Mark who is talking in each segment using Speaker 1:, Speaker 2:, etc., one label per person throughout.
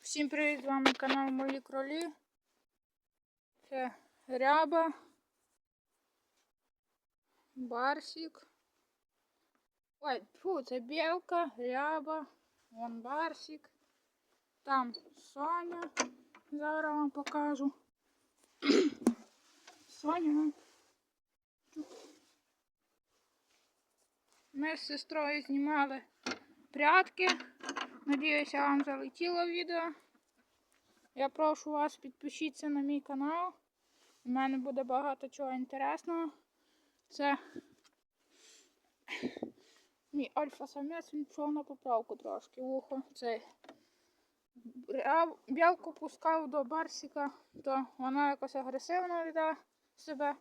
Speaker 1: Всім привіт, з вами канал Мої Кролі. Це ряба, барсик. Ой, фу, це білка, ряба, вон барсик. Там Соня. Зараз вам покажу. Соня. Ми з сестрою знімали прятки. Надіюся, вам залетіло відео. Я прошу вас підпишіться на мій канал. У мене буде багато чого інтересного. Це мій альфа-самець, він пішов на поправку трошки вухо. Цей. Я білку пускав до барсика, то вона якось агресивно веде себе.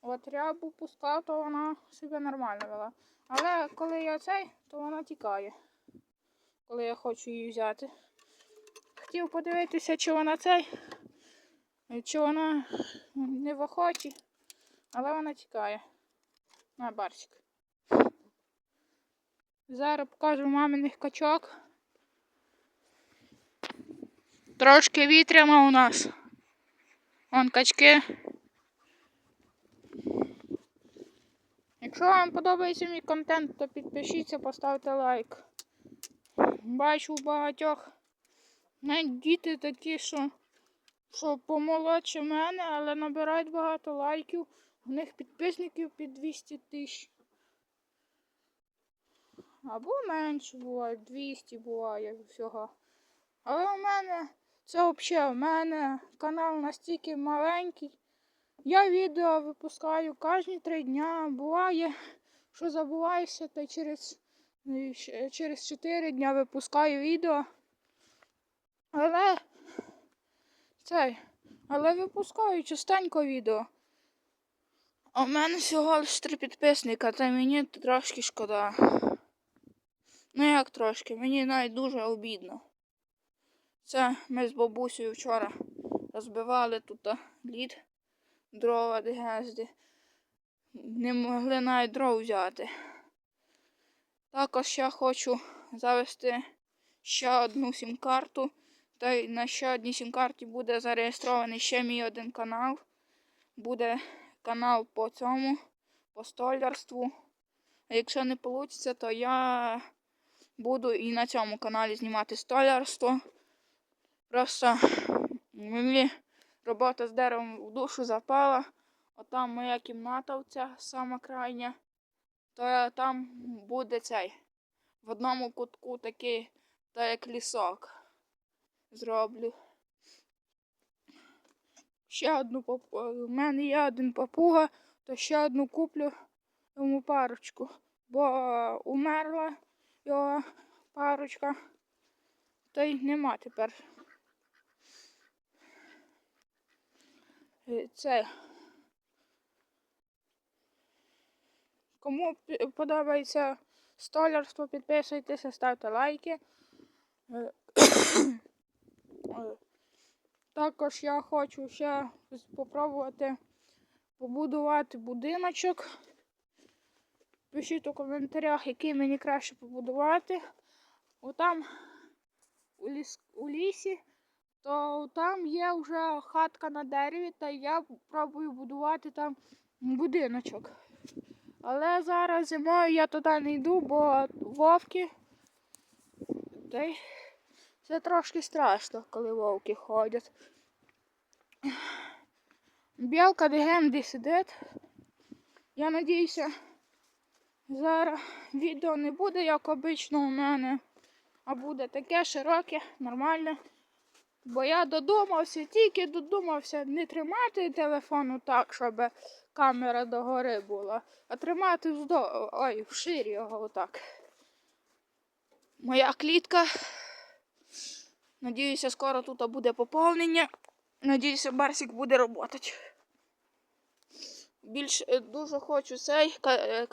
Speaker 1: От рябу пускав, то вона себе нормально вела. Але коли я цей, то вона тікає коли я хочу її взяти. Хотів подивитися, чи вона цей, чи вона не в охоті, але вона тікає. На барсик. Зараз покажу маминих качок. Трошки вітряно у нас. Вон качки. Якщо вам подобається мій контент, то підпишіться, поставте лайк. Бачу у багатьох навіть діти такі, що, що помолодше мене, але набирають багато лайків. У них підписників під 200 тисяч. Або менше буває, 200 буває всього. Але у мене це взагалі, у мене канал настільки маленький. Я відео випускаю кожні три дня. Буває, що забуваюся, та через і через 4 дня випускаю відео. Але цей, але випускаю частенько відео. А в мене всього лише три підписника, та мені трошки шкода. Ну як трошки, мені навіть дуже обідно. Це ми з бабусею вчора розбивали тут лід, дрова дегезди. Не могли навіть дров взяти. Також я хочу завести ще одну сім-карту. Та й на ще одній сім-карті буде зареєстрований ще мій один канал. Буде канал по цьому, по столярству. А якщо не вийде, то я буду і на цьому каналі знімати столярство. Просто мені робота з деревом в душу запала. Отам моя кімната, оця сама крайня то там буде цей. В одному кутку такий, так як лісок. Зроблю. Ще одну папу. У мене є один папуга, то ще одну куплю йому парочку. Бо умерла його парочка. Та й нема тепер. Е, це Кому подобається столярство, підписуйтеся, ставте лайки. Е, також я хочу ще спробувати побудувати будиночок. Пишіть у коментарях, який мені краще побудувати. Отам у, ліс, у лісі, то там є вже хатка на дереві, та я пробую будувати там будиночок. Але зараз зимою я туди не йду, бо вовки. Це трошки страшно, коли вовки ходять. Білка дегенди сидить. Я надіюся, зараз відео не буде, як обично у мене, а буде таке широке, нормальне. Бо я додумався, тільки додумався не тримати телефон так, щоб камера догори була, а тримати вздо... ой, вширі його отак. Моя клітка. Надіюся, скоро тут буде поповнення. Надіюся, Барсик буде працювати. Більш е, дуже хочу цей е,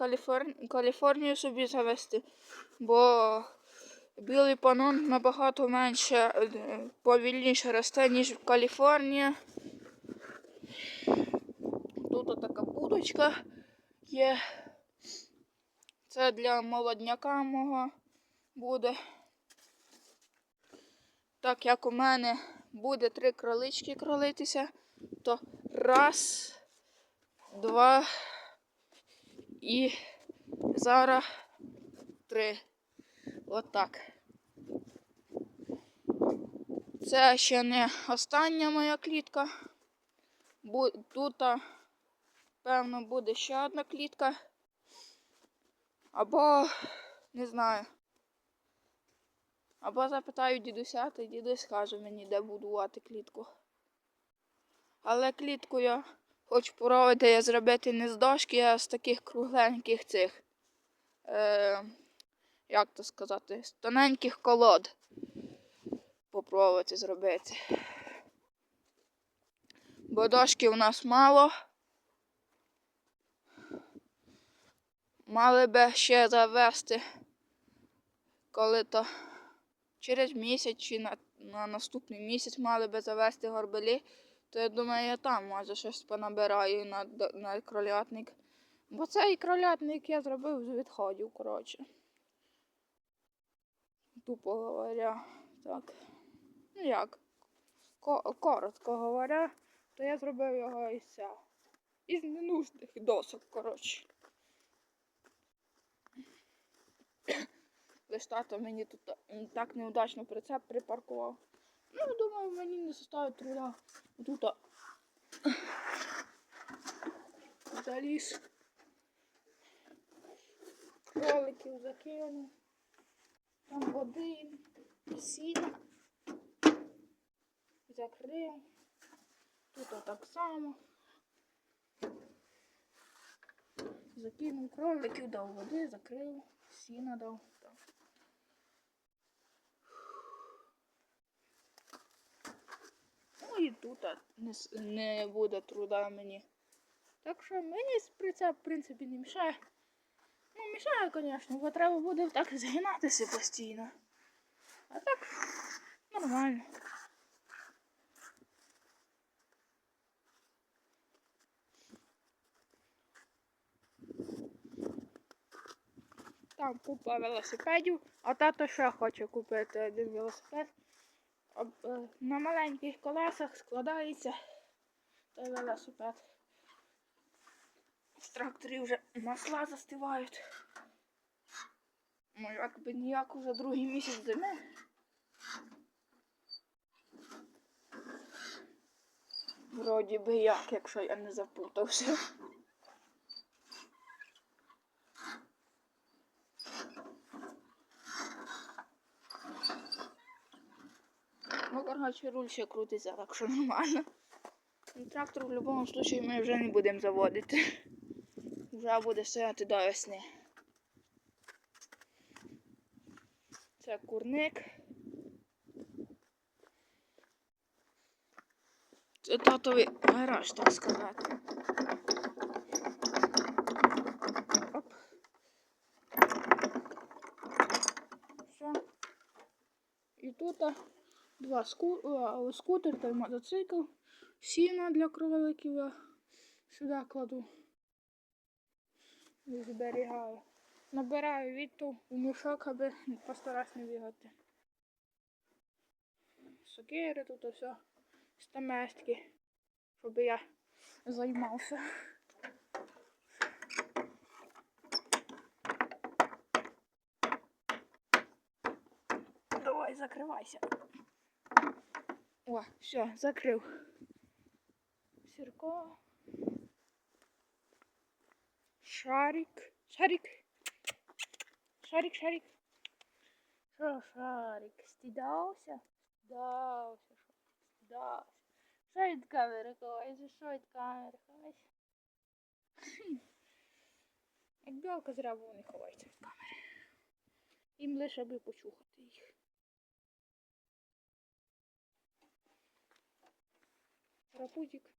Speaker 1: Каліфорнію собі завести, бо білий панон набагато менше е, повільніше росте, ніж в Каліфорнія тут така будочка є. Це для молодняка мого буде. Так як у мене буде три кролички кролитися, то раз, два і зараз три. Отак. Це ще не остання моя клітка. Тут, певно, буде ще одна клітка. Або не знаю. Або запитаю дідуся, та дідусь скаже мені, де будувати клітку. Але клітку я хочу поробити я зробити не з дошки, а з таких кругленьких цих. Е, як то сказати, з тоненьких колод. Попробувати зробити. Бо дошки у нас мало. Мали би ще завести, коли то через місяць чи на, на наступний місяць мали би завести горбелі, то я думаю, я там може щось понабираю на, на кролятник. Бо цей кролятник я зробив з відходів, коротше. Тупо говоря. Так. Ну як? Коротко говоря, то я зробив його із. Із ненужних досок, коротше. Лиш тато мені тут так неудачно прицеп припаркував. Ну, думаю, мені не составить труда. Тут заліз. Кроликів закинув. Там води, сіна. Закрив. Тут так само. Закинув кроликів, дав води, закрив, сіна дав. Ну і тут не, не буде труда мені. Так що мені прицеп, в принципі, не мішає. Ну, мішає, звісно, бо треба буде так згинатися постійно. А так нормально. Там купа велосипедів, а тато ще хоче купити один велосипед. Е, На маленьких колесах складається той велосипед. В тракторі вже масла застивають. Ну, якби ніяк уже другий місяць зими. Вроді би як, якщо я не запутався. Ну, коротше, руль ще крутиться, так що нормально. Ну, Трактор в будь-якому випадку ми вже не будемо заводити. Вже буде стояти до весни. Це курник. Це татовий гараж, так сказати. Все. І тут два ску... а, скутер та мотоцикл. Сіна для кроликів я сюди кладу. І зберігаю. Набираю відту у мішок, аби постараюсь не бігати. Сокири тут все. Стаместки. Щоб я займався. Давай, закривайся. О, все, закрив. Сірко. Шарик. Шарик. Шарик, шарик. Що, шарик? Стідався? Стідався, що? Стідався. Що від камери ховаєшся? Що від камери ховаєшся? Як білка зря не ховається від камери. Їм лише аби почухати їх. Рапутик.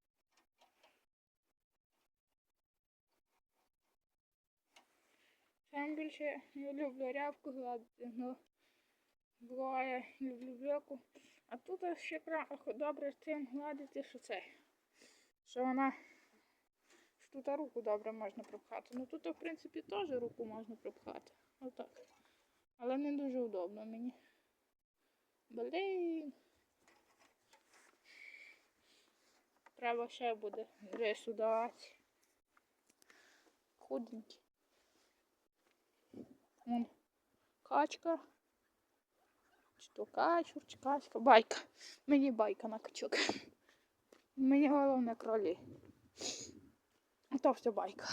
Speaker 1: Сам більше не люблю рябку гладити, но буває люблю білку. А тут ще добре з цим гладити, що це. Що вона що тут руку добре можна пропхати. Ну тут, в принципі, теж руку можна пропхати. Отак. Але не дуже удобно мені. Блін. Треба ще буде рису давати. Худенький. Вон качка. Чи то качур, чи качка. Байка. Мені байка на качок. Мені головне кролі. А то все байка.